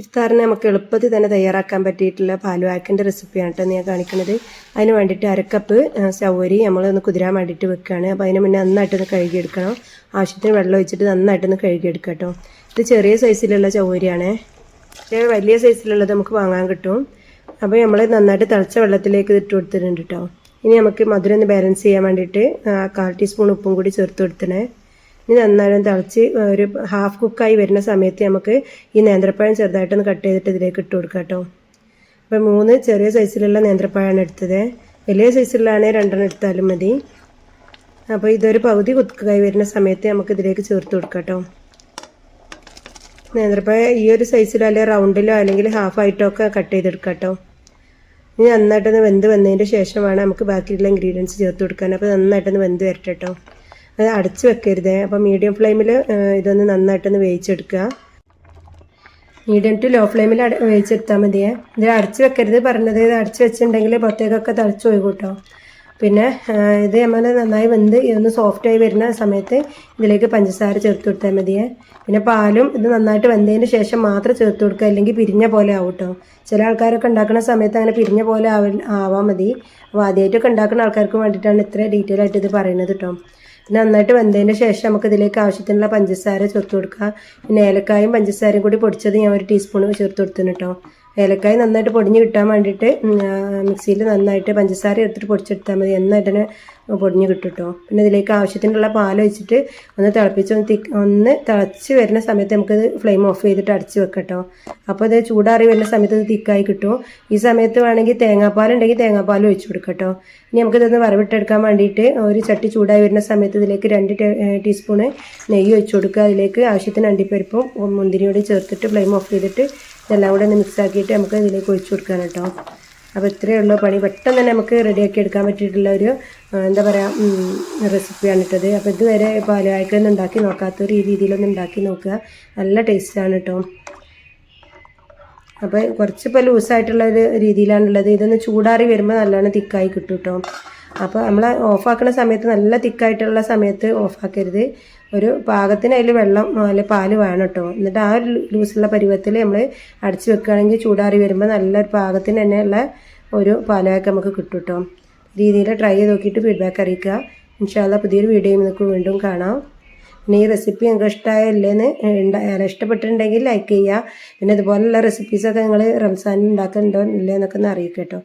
ഇഫ്താറിന് നമുക്ക് എളുപ്പത്തിൽ തന്നെ തയ്യാറാക്കാൻ പറ്റിയിട്ടുള്ള പാലുവാക്കിന്റെ റെസിപ്പിയാണ് കേട്ടോ ഞാൻ കാണിക്കുന്നത്. അതിന് വേണ്ടിയിട്ട് അരക്കപ്പ് ചവരി നമ്മൾ ഒന്ന് കുതിരാൻ വേണ്ടിയിട്ട് വെക്കുകയാണ് അപ്പോൾ അതിന് മുന്നേ നന്നായിട്ടൊന്ന് കഴുകിയെടുക്കണം. ആവശ്യത്തിന് വെള്ളം ഒഴിച്ചിട്ട് നന്നായിട്ടൊന്ന് കഴുകിയെടുക്കുക കേട്ടോ ഇത് ചെറിയ സൈസിലുള്ള ചവരിയാണ്. പക്ഷേ വലിയ സൈസിലുള്ളത് നമുക്ക് വാങ്ങാൻ കിട്ടും. അപ്പോൾ നമ്മൾ നന്നായിട്ട് തിളച്ച വെള്ളത്തിലേക്ക് ഇട്ട് കൊടുത്തിട്ടുണ്ട് കേട്ടോ ഇനി നമുക്ക് മധുരം ഒന്ന് ബാലൻസ് ചെയ്യാൻ വേണ്ടിയിട്ട് കാൽ ടീസ്പൂൺ ഉപ്പും കൂടി ചേർത്ത് കൊടുത്തണേ. ഇനി നന്നായിട്ട് തിളച്ച് ഒരു ഹാഫ് കുക്കായി വരുന്ന സമയത്ത് നമുക്ക് ഈ നേന്ത്രപ്പഴം ചെറുതായിട്ടൊന്ന് കട്ട് ചെയ്തിട്ട് ഇതിലേക്ക് ഇട്ട് കൊടുക്കാം കേട്ടോ. അപ്പോൾ മൂന്ന് ചെറിയ സൈസിലുള്ള നേന്ത്രപ്പഴമാണ് എടുത്തത്. വലിയ സൈസിലുള്ളതാണെങ്കിൽ രണ്ടെണ്ണം എടുത്താലും മതി. അപ്പോൾ ഇതൊരു പകുതി കുക്കായി വരുന്ന സമയത്ത് നമുക്ക് ഇതിലേക്ക് ചേർത്ത് കൊടുക്കാം കേട്ടോ. നേന്ത്രപ്പഴം ഈ ഒരു സൈസിലോ അല്ലെങ്കിൽ റൗണ്ടിലോ അല്ലെങ്കിൽ ഹാഫ് ആയിട്ടോ ഒക്കെ കട്ട് ചെയ്തെടുക്കാം കേട്ടോ. ഇനി നന്നായിട്ടൊന്ന് വെന്ത് വന്നതിന്റെ ശേഷമാണ് നമുക്ക് ബാക്കിയുള്ള ഇൻഗ്രീഡിയൻസ് ചേർത്ത് കൊടുക്കാൻ. അപ്പോൾ നന്നായിട്ടൊന്ന് വെന്ത് വരട്ടെ കേട്ടോ. അത് അടച്ച് വെക്കരുത്. അപ്പോൾ മീഡിയം ഫ്ലെയിമിൽ ഇതൊന്ന് നന്നായിട്ടൊന്ന് വേവിച്ചെടുക്കുക. മീഡിയം ടു ലോ ഫ്ലെയിമിൽ വേവിച്ചെടുത്താൽ മതിയേ. ഇത് അടച്ച് വെക്കരുത്. പറഞ്ഞത് ഇത് അടച്ച് വെച്ചിട്ടുണ്ടെങ്കിൽ പുറത്തേക്കൊക്കെ തളിച്ച് പോയി കൂട്ടോ. പിന്നെ ഇത് നമ്മൾ നന്നായി വെന്ത് ഇതൊന്ന് സോഫ്റ്റായി വരുന്ന സമയത്ത് ഇതിലേക്ക് പഞ്ചസാര ചേർത്ത് കൊടുത്താൽ മതിയേ. പിന്നെ പാലും ഇത് നന്നായിട്ട് വെന്തതിന് ശേഷം മാത്രം ചേർത്ത് കൊടുക്കുക. അല്ലെങ്കിൽ പിരിഞ്ഞ പോലെ ആവും ചില ആൾക്കാരൊക്കെ ഉണ്ടാക്കുന്ന സമയത്ത് അങ്ങനെ പിരിഞ്ഞ പോലെ ആവ ആവാൻ മതി. അപ്പോൾ ആദ്യമായിട്ടൊക്കെ ഉണ്ടാക്കുന്ന ആൾക്കാർക്ക് വേണ്ടിയിട്ടാണ് ഇത്ര ഡീറ്റെയിൽ ആയിട്ട് ഇത് പറയുന്നത് കേട്ടോ. നന്നായിട്ട് വെന്തതിന് ശേഷം നമുക്ക് ഇതിലേക്ക് ആവശ്യത്തിനുള്ള പഞ്ചസാര ചേർത്ത് കൊടുക്കുക. പിന്നെ ഏലക്കായും പഞ്ചസാരയും കൂടി പൊടിച്ചത് ഞാൻ ഒരു ടീസ്പൂൺ ചേർത്ത് കൊടുത്തിന് ഏലക്കായ നന്നായിട്ട് പൊടിഞ്ഞ് കിട്ടാൻ വേണ്ടിയിട്ട് മിക്സിയിൽ നന്നായിട്ട് പഞ്ചസാര എടുത്തിട്ട് പൊടിച്ചെടുത്താൽ മതി. നന്നായിട്ട് തന്നെ പൊടിഞ്ഞ് കിട്ടും കേട്ടോ പിന്നെ ഇതിലേക്ക് ആവശ്യത്തിനുള്ള പാൽ വെച്ചിട്ട് ഒന്ന് തിളപ്പിച്ച് ഒന്ന് തിക്ക് ഒന്ന് തിളച്ച് വരുന്ന സമയത്ത് നമുക്കത് ഫ്ലെയിം ഓഫ് ചെയ്തിട്ട് അടച്ച് വെക്കട്ടോ കേട്ടോ അപ്പോൾ ഇത് ചൂടാറി വരുന്ന സമയത്ത് ഇത് തിക്കായി കിട്ടും. ഈ സമയത്ത് വേണമെങ്കിൽ തേങ്ങാപ്പാൽ ഉണ്ടെങ്കിൽ തേങ്ങാപ്പാൽ ഒഴിച്ച് കൊടുക്കട്ടോ കേട്ടോ ഇനി നമുക്കിതൊന്ന് വറവിട്ടെടുക്കാൻ വേണ്ടിയിട്ട് ഒരു ചട്ടി ചൂടായി വരുന്ന സമയത്ത് ഇതിലേക്ക് രണ്ട് ടീസ്പൂണ് നെയ്യ് ഒഴിച്ച് കൊടുക്കുക. അതിലേക്ക് ആവശ്യത്തിന് അണ്ടിപ്പരിപ്പും മുന്തിരിയോട് ചേർത്തിട്ട് ഫ്ലെയിം ഓഫ് ചെയ്തിട്ട് ഇതെല്ലാം കൂടെ ഒന്ന് മിക്സ് ആക്കിയിട്ട് നമുക്ക് ഇതിലേക്ക് ഒഴിച്ചു കൊടുക്കാൻ കേട്ടോ. അപ്പോൾ ഇത്രയേ ഉള്ളൂ പണി. പെട്ടെന്ന് തന്നെ നമുക്ക് റെഡിയാക്കി എടുക്കാൻ പറ്റിയിട്ടുള്ള ഒരു എന്താ പറയുക റെസിപ്പിയാണ് ഇട്ടത് അപ്പോൾ ഇതുവരെ പാലായിക്കൊന്നും ഉണ്ടാക്കി നോക്കാത്തൊരു ഈ രീതിയിലൊന്നും ഉണ്ടാക്കി നോക്കുക. നല്ല ടേസ്റ്റാണ് കേട്ടോ. അപ്പോൾ കുറച്ചിപ്പോൾ ലൂസായിട്ടുള്ള ഒരു രീതിയിലാണുള്ളത്. ഇതൊന്ന് ചൂടാറി വരുമ്പോൾ നല്ലോണം തിക്കായി കിട്ടും കേട്ടോ. അപ്പോൾ നമ്മൾ ഓഫാക്കുന്ന സമയത്ത് നല്ല തിക്കായിട്ടുള്ള സമയത്ത് ഓഫാക്കരുത്. ഒരു പാകത്തിന് അതിൽ വെള്ളം അല്ല പാൽ വേണം കേട്ടോ എന്നിട്ട് ആ ഒരു ലൂസുള്ള പരുവത്തിൽ നമ്മൾ അടച്ച് വെക്കുകയാണെങ്കിൽ ചൂടാറി വരുമ്പോൾ നല്ല പാകത്തിന് തന്നെയുള്ള ഒരു പാലൊക്കെ നമുക്ക് കിട്ടും കേട്ടോ രീതിയിൽ ട്രൈ ചെയ്ത് നോക്കിയിട്ട് ഫീഡ്ബാക്ക് അറിയിക്കുക. ഇൻഷാല്ല പുതിയൊരു വീഡിയോ നിങ്ങൾക്ക് വീണ്ടും കാണാം. പിന്നെ ഈ റെസിപ്പി നിങ്ങൾക്ക് ഇഷ്ടമായല്ലേന്ന് ഉണ്ടായാലും ഇഷ്ടപ്പെട്ടിട്ടുണ്ടെങ്കിൽ ലൈക്ക് ചെയ്യുക. പിന്നെ ഇതുപോലുള്ള റെസിപ്പീസൊക്കെ നിങ്ങൾ റംസാനിൽ ഉണ്ടാക്കുന്നുണ്ടോ ഇല്ലേ എന്നൊക്കെ ഒന്ന് അറിയിക്കുക കേട്ടോ